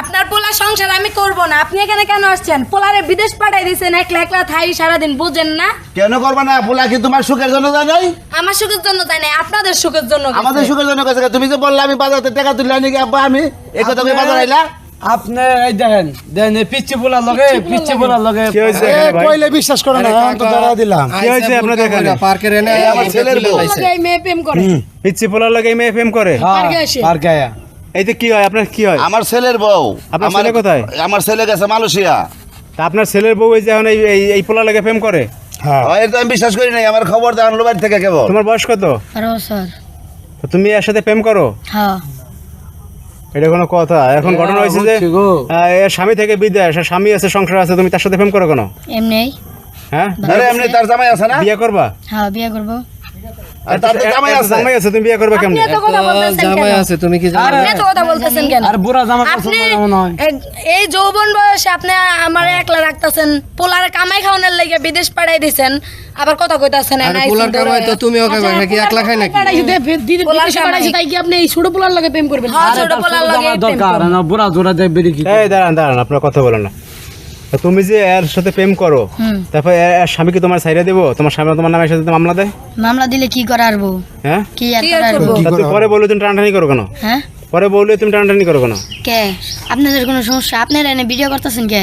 আপনার পোলা সংসার আমি করব না। আপনি এখানে কেন আসছেন? পোলারে বিদেশ পাঠাই দিয়েছেন একলা একলা থাই সারাদিন বুঝেন না? কেন করবা না? পোলা কি তোমার সুখের জন্য যায় নাই? আমার সুখের জন্য তাই না আপনাদের সুখের জন্য গেছে। আমাদের সুখের জন্য কাছে তুমি যে বললে আমি বাজারতে টাকা তুলে আনি কি আব্বা আমি এই কথা কই বাজার আইলা? আপনি এই দেখেন দেখেন এই পিচ্ছি পোলার লগে পিচ্ছি পোলার লগে। কি হয়েছে? এ, এখানে ভাই? কইলে বিশ্বাস করে না এখন তো ধরা দিলাম। কি হয়েছে আপনাদের এখানে? পার্কের এনে আমার ছেলের বউ। এই মেয়ে প্রেম করে। পিচ্ছি পোলার লাগে মেয়ে প্রেম করে? হ্যাঁ পার্কে আসে। পার্কে আয়া। এইতে কি হয়? আপনার কি হয়? আমার ছেলের বউ। আপনার আমার- ছেলে কোথায়? আমার ছেলে গেছে মালয়েশিয়া। তা আপনার ছেলের বউ এই যে এখন এই এই- পোলার লাগে প্রেম করে? হ্যাঁ। তো আমি বিশ্বাস করি নাই আমার খবর হলো বাড়ি থেকে কেবল। তোমার বয়স কত? স্যার তো তুমি এর সাথে প্রেম করো? হ্যাঁ। এটা কোনো কথা। এখন ঘটনা হয়েছে যে এর স্বামী থেকে বিদেশ আর স্বামী আছে সংসার আছে তুমি তার সাথে প্রেম করো কেন? এমনি। হ্যাঁ? আরে এমনি তার জামাই আছে না? বিয়ে করবা? হ্যাঁ বিয়ে করব। এই যৌবন বয়সে আপনি আমার একলা রাখতেছেন পোলার কামাই খাওয়ানোর লাগে বিদেশ পাঠাই আবার কথা কইতাছেন পোলার কামাই তো তুমি ওকে কি একলা খাই নাকি? পোলার কামাই। তাই কি আপনি এই ছোট পোলার লাগে প্রেম করবেন? হ্যাঁ, ছোট পোলার লাগে দরকার করবেন। না বুড়া জোড়া দেয় কি এই দাঁড়ান দাঁড়ান আপনার কথা বলেন না। তুমি যে এর সাথে প্রেম করো তারপর এর স্বামীকে তোমার সাইডে দেবো? তোমার স্বামী তোমার নামের সাথে মামলা দেয়? মামলা দিলে কি করার আরবো হ্যাঁ? কি আর পরে বললে তুমি টানটানি করো কেন? হ্যাঁ? পরে বললে তুমি টানটানি করো কেন? কে? আপনাদের কোনো সমস্যা? আপনারা এনে ভিডিও করতেছেন কে?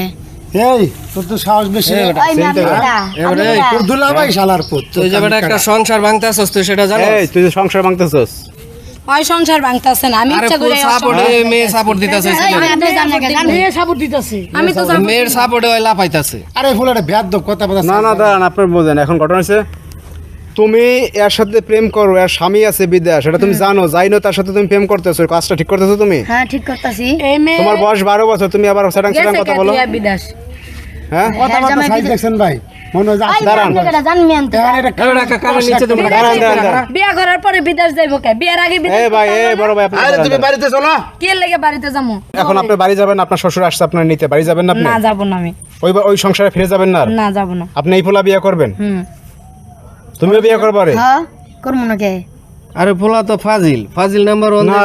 এই তোর তো সাহস বেশি। দুলাভাই শালার পুত তুই যে একটা সংসার ভাঙতে আসছ তুই সেটা জানো এই তুই যে সংসার ভাঙতেছস। ওই সংসার ভাঙতাছেন আমি ইচ্ছা করে সাপোর্ট মেয়ে সাপোর্ট দিতেছে আপনি না? সাপোর্ট দিতেছে। আমি তো মেয়ের সাপোর্টে ওই লাফাইতাছে। আরে ফুলারে ভ্যাদ কথা কথা না না দাঁড়ান বোঝেন এখন ঘটনা হচ্ছে তুমি এর সাথে প্রেম করো এর স্বামী আছে বিদেশ এটা তুমি জানো যাইনো তার সাথে তুমি প্রেম করতেছো কাজটা ঠিক করতেছো তুমি? হ্যাঁ ঠিক করতেছি। তোমার বয়স বারো বছর তুমি আবার সেটাং সেটাং কথা বলো। বিদেশ? হ্যাঁ? কথা দেখছেন ভাই। মনে হয়? এখানে একটা এবার একটা কানের নিচে তুমি দাঁড়ান দাঁড়ান দাঁড়ান বিয়া করার পরে বিদেশ যাইবো কে? বিয়ার আগে বিদেশ এই ভাই করতে বড় ভাই আরে তুমি বাড়িতে চলো। কি এর বাড়িতে যাব? এখন আপনি বাড়ি যাবেন আপনার শ্বশুর আসছে আপনার নিতে। বাড়ি যাবেন না আপনি? না যাব না আমি। ওই ওই সংসারে ফিরে যাবেন না না যাব না। আপনি এই পোলা বিয়ে করবেন? হুম। তুমিও বিয়ে করবারে হ্যাঁ করব না কে? আরে পোলা তো ফাজিল। ফাজিল নাম্বার ওয়ান না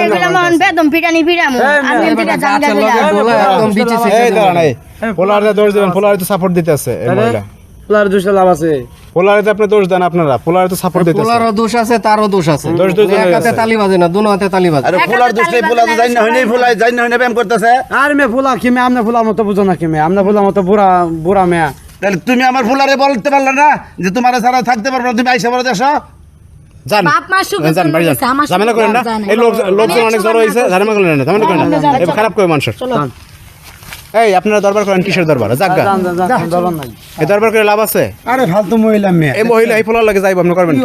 এই বেলা মন বেদম পিটানি পিটামু আমি এদিকে জানগা বেলা একদম বিচে এই দাঁড়ান এই। পোলারে দোষ দেবেন পোলারে তো সাপোর্ট দিতে আছে এই মহিলা। পোলার দুশো লাভ আছে। পোলারে তো আপনি দোষ দেন আপনারা পোলারে তো সাপোর্ট দিতে আছে পোলারও দোষ আছে তারও দোষ আছে। দোষ দুজনের এক হাতে তালি বাজে না দুনো হাতে তালি বাজে। আরে ফুলার দোষ নেই ফুলা তো জানি না হয়নি ফুলাই জানি না হয়নি প্রেম করতেছে? আর মেয়ে ফুলা কি মেয়ে আমনে ফুলার মতো বুঝো না কি মেয়ে আমনে ফুলার মতো বুড়া বুড়া মেয়া তাহলে তুমি আমার ফুলারে বলতে পারলে না যে তোমার ছাড়া থাকতে পারব না, তুমি আইসা বলে দেশ যান যান বাড়ি যান। ঝামেলা করেন না। এই লোক লোকজন অনেক জড়ো হয়েছে ঝামেলা করেন না ঝামেলা করেন না। খারাপ করে মানুষের। এই আপনারা দরবার করেন কিসের দরবার? জাগা এই দরবার করে লাভ আছে? আরে ফালতু মহিলা মেয়ে। এই মহিলা এই পোলার লাগে যাইব আপনি করবেন